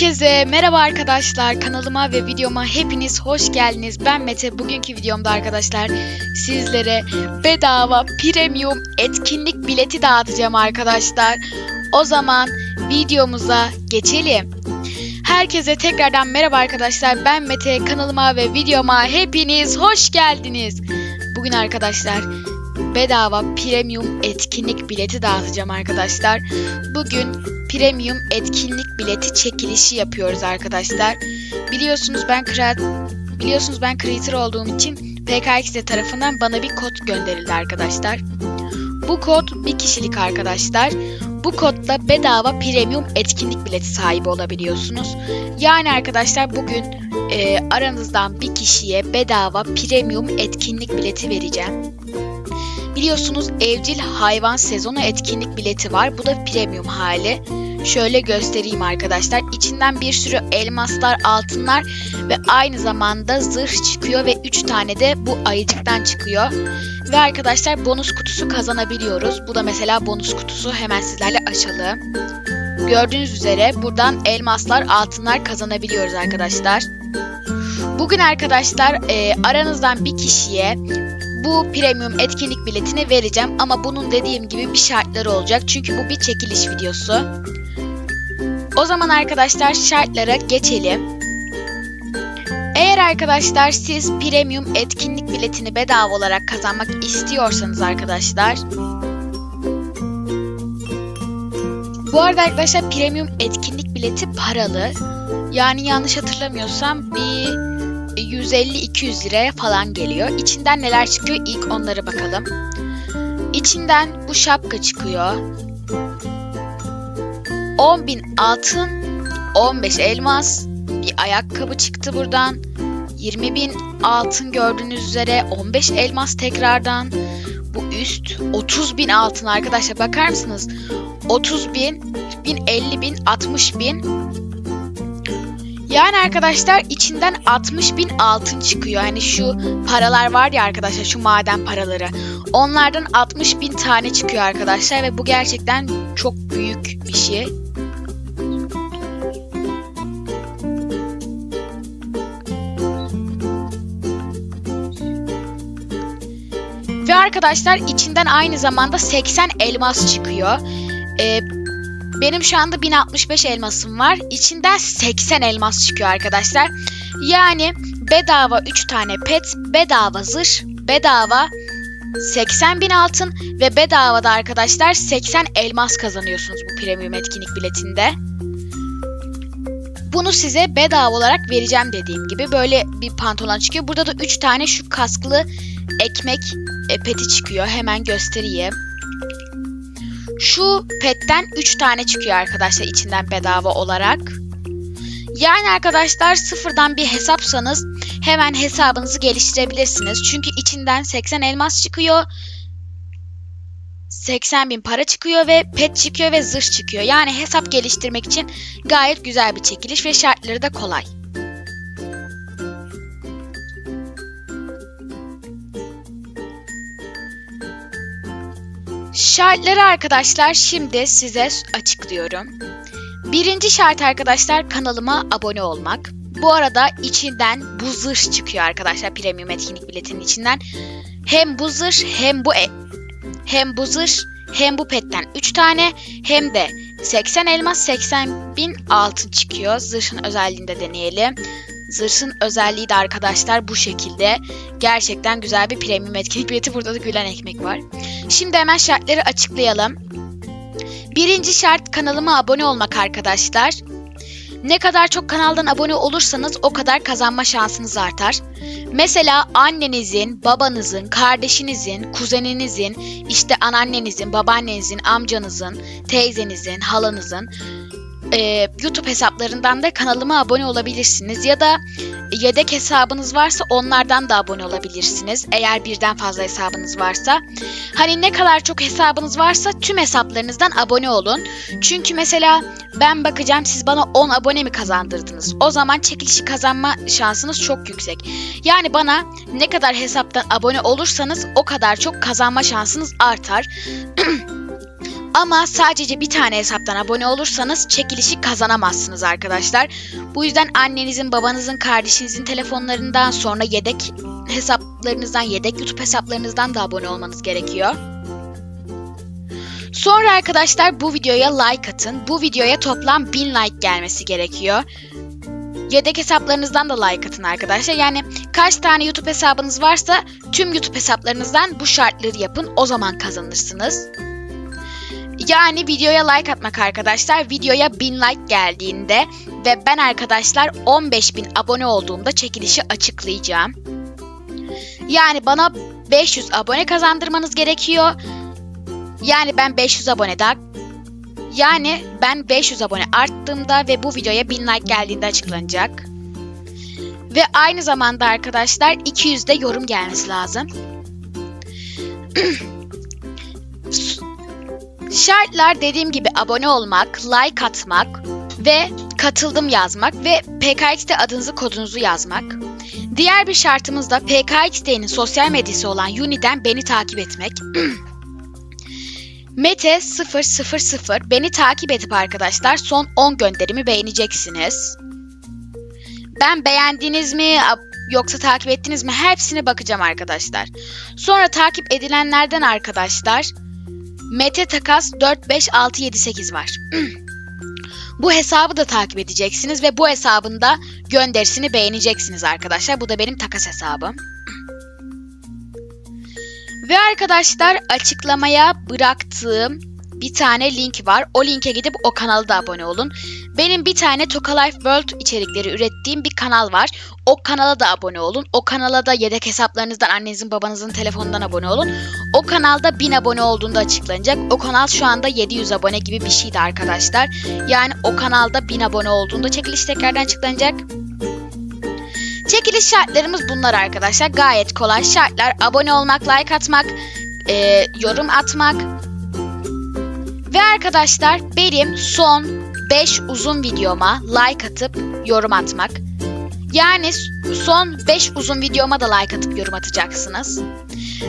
Herkese merhaba arkadaşlar. Kanalıma ve videoma hepiniz hoş geldiniz. Ben Mete. Bugünkü videomda arkadaşlar sizlere bedava premium etkinlik bileti dağıtacağım arkadaşlar. O zaman videomuza geçelim. Herkese tekrardan merhaba arkadaşlar. Ben Mete. Kanalıma ve videoma hepiniz hoş geldiniz. Bugün arkadaşlar bedava premium etkinlik bileti dağıtacağım arkadaşlar. Bugün premium etkinlik bileti çekilişi yapıyoruz arkadaşlar. Biliyorsunuz ben biliyorsunuz ben creator olduğum için PKXD tarafından bana bir kod gönderildi arkadaşlar. Bu kod bir kişilik arkadaşlar. Bu kodla bedava premium etkinlik bileti sahibi olabiliyorsunuz. Yani arkadaşlar bugün e, aranızdan bir kişiye bedava premium etkinlik bileti vereceğim. Biliyorsunuz evcil hayvan sezonu etkinlik bileti var. Bu da premium hali. Şöyle göstereyim arkadaşlar. İçinden bir sürü elmaslar, altınlar ve aynı zamanda zırh çıkıyor ve 3 tane de bu ayıcıktan çıkıyor. Ve arkadaşlar bonus kutusu kazanabiliyoruz. Bu da mesela bonus kutusu. Hemen sizlerle açalım. Gördüğünüz üzere buradan elmaslar, altınlar kazanabiliyoruz arkadaşlar. Bugün arkadaşlar e, aranızdan bir kişiye bu premium etkinlik biletini vereceğim ama bunun dediğim gibi bir şartları olacak. Çünkü bu bir çekiliş videosu. O zaman arkadaşlar şartlara geçelim. Eğer arkadaşlar siz premium etkinlik biletini bedava olarak kazanmak istiyorsanız arkadaşlar Bu arada arkadaşlar premium etkinlik bileti paralı. Yani yanlış hatırlamıyorsam bir 150-200 liraya falan geliyor. İçinden neler çıkıyor ilk onlara bakalım. İçinden bu şapka çıkıyor. 10.000 altın, 15 elmas, bir ayakkabı çıktı buradan. 20.000 altın gördüğünüz üzere 15 elmas tekrardan. Bu üst 30.000 altın arkadaşlar bakar mısınız? 30.000, 50.000, 60.000 yani arkadaşlar içinden 60 bin altın çıkıyor. Hani şu paralar var ya arkadaşlar şu maden paraları. Onlardan 60 bin tane çıkıyor arkadaşlar ve bu gerçekten çok büyük bir şey. Ve arkadaşlar içinden aynı zamanda 80 elmas çıkıyor. Ee, benim şu anda 1065 elmasım var. İçinden 80 elmas çıkıyor arkadaşlar. Yani bedava 3 tane pet, bedava zırh, bedava 80 bin altın ve bedava da arkadaşlar 80 elmas kazanıyorsunuz bu premium etkinlik biletinde. Bunu size bedava olarak vereceğim dediğim gibi. Böyle bir pantolon çıkıyor. Burada da 3 tane şu kasklı ekmek e, peti çıkıyor. Hemen göstereyim. Şu petten 3 tane çıkıyor arkadaşlar içinden bedava olarak. Yani arkadaşlar sıfırdan bir hesapsanız hemen hesabınızı geliştirebilirsiniz. Çünkü içinden 80 elmas çıkıyor. 80 bin para çıkıyor ve pet çıkıyor ve zırh çıkıyor. Yani hesap geliştirmek için gayet güzel bir çekiliş ve şartları da kolay. Şartları arkadaşlar şimdi size açıklıyorum. Birinci şart arkadaşlar kanalıma abone olmak. Bu arada içinden bu zırh çıkıyor arkadaşlar premium etkinlik biletinin içinden. Hem bu zırh hem bu e hem bu zırh hem bu petten 3 tane hem de 80 elmas 80 bin altın çıkıyor. Zırhın özelliğini de deneyelim. Zırhın özelliği de arkadaşlar bu şekilde. Gerçekten güzel bir premium etkinlik bileti. Burada da gülen ekmek var. Şimdi hemen şartları açıklayalım. Birinci şart kanalıma abone olmak arkadaşlar. Ne kadar çok kanaldan abone olursanız o kadar kazanma şansınız artar. Mesela annenizin, babanızın, kardeşinizin, kuzeninizin, işte anneannenizin, babaannenizin, amcanızın, teyzenizin, halanızın e, YouTube hesaplarından da kanalıma abone olabilirsiniz. Ya da yedek hesabınız varsa onlardan da abone olabilirsiniz. Eğer birden fazla hesabınız varsa. Hani ne kadar çok hesabınız varsa tüm hesaplarınızdan abone olun. Çünkü mesela ben bakacağım siz bana 10 abone mi kazandırdınız? O zaman çekilişi kazanma şansınız çok yüksek. Yani bana ne kadar hesaptan abone olursanız o kadar çok kazanma şansınız artar. Ama sadece bir tane hesaptan abone olursanız çekilişi kazanamazsınız arkadaşlar. Bu yüzden annenizin, babanızın, kardeşinizin telefonlarından sonra yedek hesaplarınızdan, yedek YouTube hesaplarınızdan da abone olmanız gerekiyor. Sonra arkadaşlar bu videoya like atın. Bu videoya toplam 1000 like gelmesi gerekiyor. Yedek hesaplarınızdan da like atın arkadaşlar. Yani kaç tane YouTube hesabınız varsa tüm YouTube hesaplarınızdan bu şartları yapın. O zaman kazanırsınız. Yani videoya like atmak arkadaşlar. Videoya 1000 like geldiğinde ve ben arkadaşlar 15.000 abone olduğumda çekilişi açıklayacağım. Yani bana 500 abone kazandırmanız gerekiyor. Yani ben 500 abone daha yani ben 500 abone arttığımda ve bu videoya 1000 like geldiğinde açıklanacak. Ve aynı zamanda arkadaşlar 200 de yorum gelmesi lazım. Şartlar dediğim gibi abone olmak, like atmak ve katıldım yazmak ve PKX'de adınızı kodunuzu yazmak. Diğer bir şartımız da PKXD'nin sosyal medyası olan Uni'den beni takip etmek. Mete 000 beni takip edip arkadaşlar son 10 gönderimi beğeneceksiniz. Ben beğendiniz mi yoksa takip ettiniz mi hepsine bakacağım arkadaşlar. Sonra takip edilenlerden arkadaşlar Mete Takas 45678 var. bu hesabı da takip edeceksiniz ve bu hesabında gönderisini beğeneceksiniz arkadaşlar. Bu da benim takas hesabım. Ve arkadaşlar açıklamaya bıraktığım bir tane link var. O linke gidip o kanala da abone olun. Benim bir tane Toka Life World içerikleri ürettiğim bir kanal var. O kanala da abone olun. O kanala da yedek hesaplarınızdan annenizin babanızın telefonundan abone olun. O kanalda 1000 abone olduğunda açıklanacak. O kanal şu anda 700 abone gibi bir şeydi arkadaşlar. Yani o kanalda 1000 abone olduğunda çekiliş tekrardan açıklanacak. Çekiliş şartlarımız bunlar arkadaşlar. Gayet kolay şartlar. Abone olmak, like atmak, e, yorum atmak. Ve arkadaşlar benim son 5 uzun videoma like atıp yorum atmak. Yani son 5 uzun videoma da like atıp yorum atacaksınız.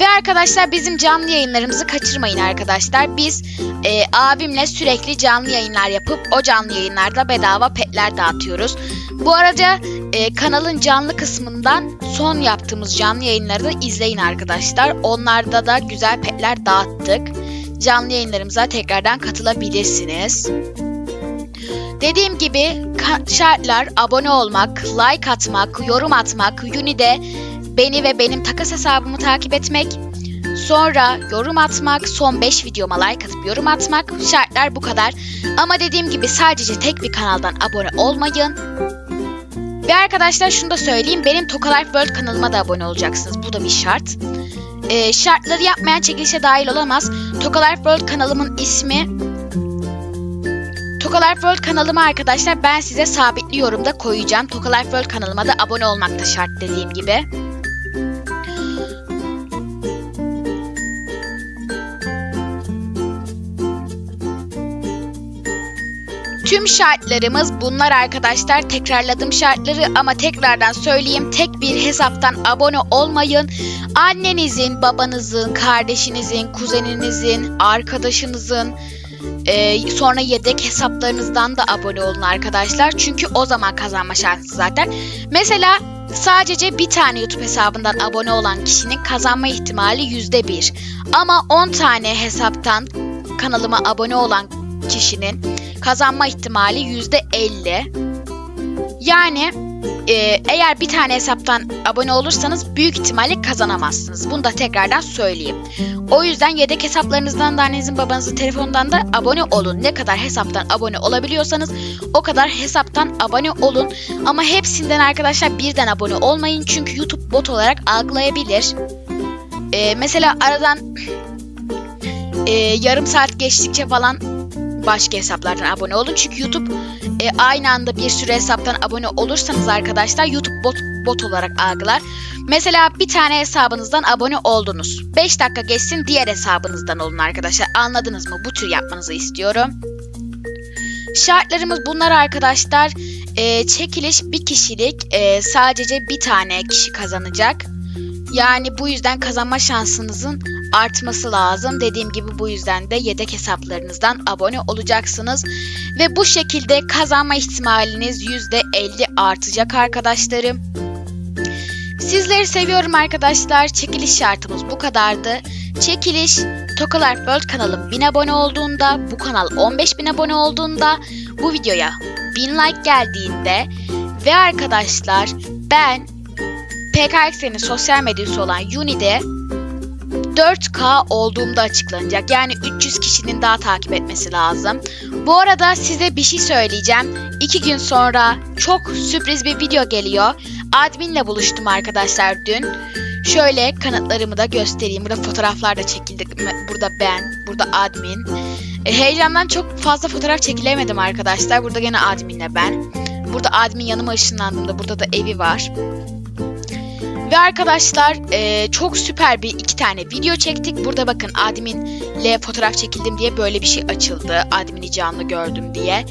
Ve arkadaşlar bizim canlı yayınlarımızı kaçırmayın arkadaşlar. Biz e, abimle sürekli canlı yayınlar yapıp o canlı yayınlarda bedava petler dağıtıyoruz. Bu arada e, kanalın canlı kısmından son yaptığımız canlı yayınları da izleyin arkadaşlar. Onlarda da güzel petler dağıttık. Canlı yayınlarımıza tekrardan katılabilirsiniz. Dediğim gibi şartlar abone olmak, like atmak, yorum atmak, Uni'de beni ve benim takas hesabımı takip etmek, sonra yorum atmak, son 5 videoma like atıp yorum atmak. Şartlar bu kadar. Ama dediğim gibi sadece tek bir kanaldan abone olmayın. Ve arkadaşlar şunu da söyleyeyim. Benim Toka Life World kanalıma da abone olacaksınız. Bu da bir şart. Ee, şartları yapmayan çekilişe dahil olamaz. Toka Life World kanalımın ismi Toka Life World kanalıma arkadaşlar ben size sabitli yorumda koyacağım. Toka Life World kanalıma da abone olmak da şart dediğim gibi. Tüm şartlarımız bunlar arkadaşlar. Tekrarladım şartları ama tekrardan söyleyeyim. Tek bir hesaptan abone olmayın. Annenizin, babanızın, kardeşinizin, kuzeninizin, arkadaşınızın, ee, sonra yedek hesaplarınızdan da abone olun arkadaşlar. Çünkü o zaman kazanma şansı zaten. Mesela sadece bir tane YouTube hesabından abone olan kişinin kazanma ihtimali yüzde Ama 10 tane hesaptan kanalıma abone olan kişinin kazanma ihtimali %50. Yani e, eğer bir tane hesaptan abone olursanız büyük ihtimalle kazanamazsınız. Bunu da tekrardan söyleyeyim. O yüzden yedek hesaplarınızdan da annenizin babanızın telefonundan da abone olun. Ne kadar hesaptan abone olabiliyorsanız o kadar hesaptan abone olun. Ama hepsinden arkadaşlar birden abone olmayın. Çünkü YouTube bot olarak algılayabilir. E, mesela aradan e, yarım saat geçtikçe falan başka hesaplardan abone olun. Çünkü YouTube e, aynı anda bir sürü hesaptan abone olursanız arkadaşlar YouTube bot, bot olarak algılar. Mesela bir tane hesabınızdan abone oldunuz. 5 dakika geçsin diğer hesabınızdan olun arkadaşlar. Anladınız mı? Bu tür yapmanızı istiyorum. Şartlarımız bunlar arkadaşlar. E, çekiliş bir kişilik e, sadece bir tane kişi kazanacak. Yani bu yüzden kazanma şansınızın artması lazım. Dediğim gibi bu yüzden de yedek hesaplarınızdan abone olacaksınız. Ve bu şekilde kazanma ihtimaliniz %50 artacak arkadaşlarım. Sizleri seviyorum arkadaşlar. Çekiliş şartımız bu kadardı. Çekiliş Tokalar World kanalım 1000 abone olduğunda, bu kanal 15.000 abone olduğunda, bu videoya 1000 like geldiğinde ve arkadaşlar ben PKX'nin sosyal medyası olan Uni'de 4K olduğumda açıklanacak. Yani 300 kişinin daha takip etmesi lazım. Bu arada size bir şey söyleyeceğim. 2 gün sonra çok sürpriz bir video geliyor. Admin'le buluştum arkadaşlar dün. Şöyle kanıtlarımı da göstereyim. Burada fotoğraflar da çekildik. Burada ben, burada admin. E, heyecandan çok fazla fotoğraf çekilemedim arkadaşlar. Burada gene adminle ben. Burada admin yanıma ışınlandığımda burada da evi var. Ve arkadaşlar e, çok süper bir iki tane video çektik. Burada bakın adminle fotoğraf çekildim diye böyle bir şey açıldı. Admini canlı gördüm diye.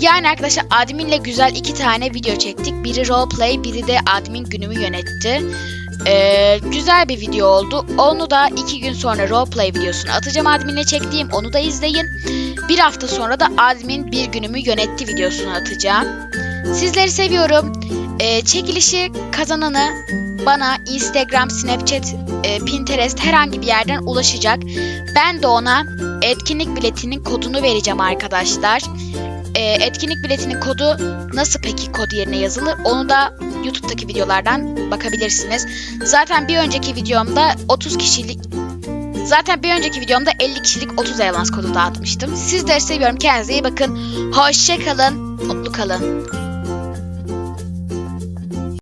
Yani arkadaşlar adminle güzel iki tane video çektik. Biri roleplay, biri de admin günümü yönetti. Ee, güzel bir video oldu. Onu da iki gün sonra roleplay videosunu atacağım adminle çektiğim. Onu da izleyin. Bir hafta sonra da admin bir günümü yönetti videosunu atacağım. Sizleri seviyorum. Ee, çekilişi kazananı bana Instagram, Snapchat, e, Pinterest herhangi bir yerden ulaşacak. Ben de ona etkinlik biletinin kodunu vereceğim arkadaşlar. E, etkinlik biletinin kodu nasıl peki kod yerine yazılır? Onu da YouTube'daki videolardan bakabilirsiniz. Zaten bir önceki videomda 30 kişilik Zaten bir önceki videomda 50 kişilik 30 evans kodu dağıtmıştım. Sizleri seviyorum. Kendinize iyi bakın. Hoşça kalın. Mutlu kalın.